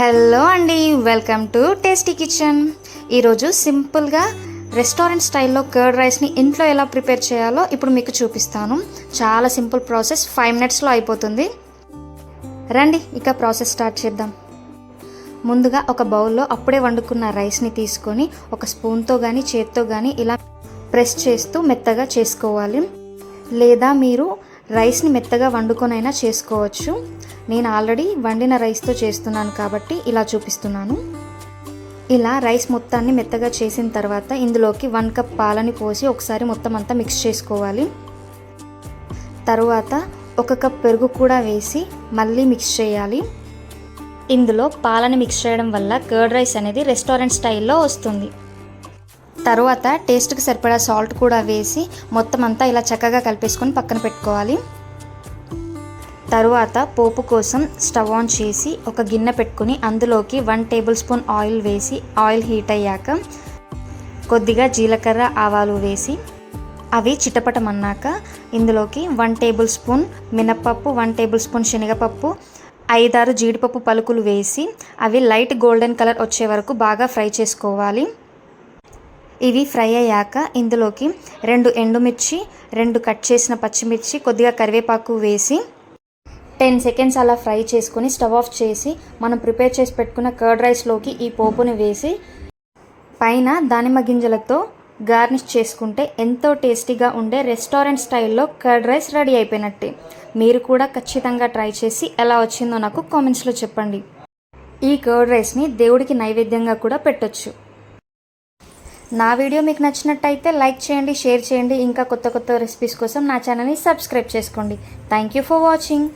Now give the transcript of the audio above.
Hello అండి welcome to tasty kitchen. ఈరోజు సింపుల్గా రెస్టారెంట్ స్టైల్లో కర్డ్ రైస్ని ఇంట్లో ఎలా ప్రిపేర్ చేయాలో ఇప్పుడు మీకు చూపిస్తాను. చాలా సింపుల్ ప్రాసెస్ ఫైవ్ మినిట్స్లో అయిపోతుంది. రండి ఇక ప్రాసెస్ స్టార్ట్ చేద్దాం. ముందుగా ఒక బౌల్లో అప్పుడే వండుకున్న రైస్ని తీసుకొని ఒక స్పూన్తో కానీ చేత్తో కానీ ఇలా ప్రెస్ చేస్తూ మెత్తగా చేసుకోవాలి. లేదా మీరు రైస్ని మెత్తగా వండుకొనైనా చేసుకోవచ్చు. నేను ఆల్రెడీ వండిన రైస్తో చేస్తున్నాను కాబట్టి ఇలా చూపిస్తున్నాను. ఇలా రైస్ మొత్తాన్ని మెత్తగా చేసిన తర్వాత ఇందులోకి వన్ కప్ పాలని పోసి ఒకసారి మొత్తం అంతా మిక్స్ చేసుకోవాలి. తరువాత ఒక కప్ పెరుగు కూడా వేసి మళ్ళీ మిక్స్ చేయాలి. ఇందులో పాలని మిక్స్ చేయడం వల్ల కర్డ్ రైస్ అనేది రెస్టారెంట్ స్టైల్లో వస్తుంది. తర్వాత టేస్ట్కి సరిపడా సాల్ట్ కూడా వేసి మొత్తం అంతా ఇలా చక్కగా కలిపేసుకొని పక్కన పెట్టుకోవాలి. తరువాత పోపు కోసం స్టవ్ ఆన్ చేసి ఒక గిన్నె పెట్టుకుని అందులోకి వన్ టేబుల్ స్పూన్ ఆయిల్ వేసి ఆయిల్ హీట్ అయ్యాక కొద్దిగా జీలకర్ర ఆవాలు వేసి అవి చిటపటమన్నాక ఇందులోకి వన్ టేబుల్ స్పూన్ మినప్పప్పు వన్ టేబుల్ స్పూన్ శనగపప్పు ఐదారు జీడిపప్పు పలుకులు వేసి అవి లైట్ గోల్డెన్ కలర్ వచ్చే వరకు బాగా ఫ్రై చేసుకోవాలి. ఇవి ఫ్రై అయ్యాక ఇందులోకి రెండు ఎండుమిర్చి రెండు కట్ చేసిన పచ్చిమిర్చి కొద్దిగా కరివేపాకు వేసి టెన్ సెకండ్స్ అలా ఫ్రై చేసుకొని స్టవ్ ఆఫ్ చేసి మనం ప్రిపేర్ చేసి పెట్టుకున్న కర్డ్ రైస్లోకి ఈ పోపుని వేసి పైన దానిమ్మ గింజలతో గార్నిష్ చేసుకుంటే ఎంతో టేస్టీగా ఉండే రెస్టారెంట్ స్టైల్లో కర్డ్ రైస్ రెడీ అయిపోయినట్టే. మీరు కూడా ఖచ్చితంగా ట్రై చేసి ఎలా వచ్చిందో నాకు కామెంట్స్లో చెప్పండి. ఈ కర్డ్ రైస్ని దేవుడికి నైవేద్యంగా కూడా పెట్టొచ్చు. నా వీడియో మీకు నచ్చినట్టయితే లైక్ చేయండి షేర్ చేయండి. ఇంకా కొత్త కొత్త రెసిపీస్ కోసం నా ఛానల్ని సబ్స్క్రైబ్ చేసుకోండి. Thank you for watching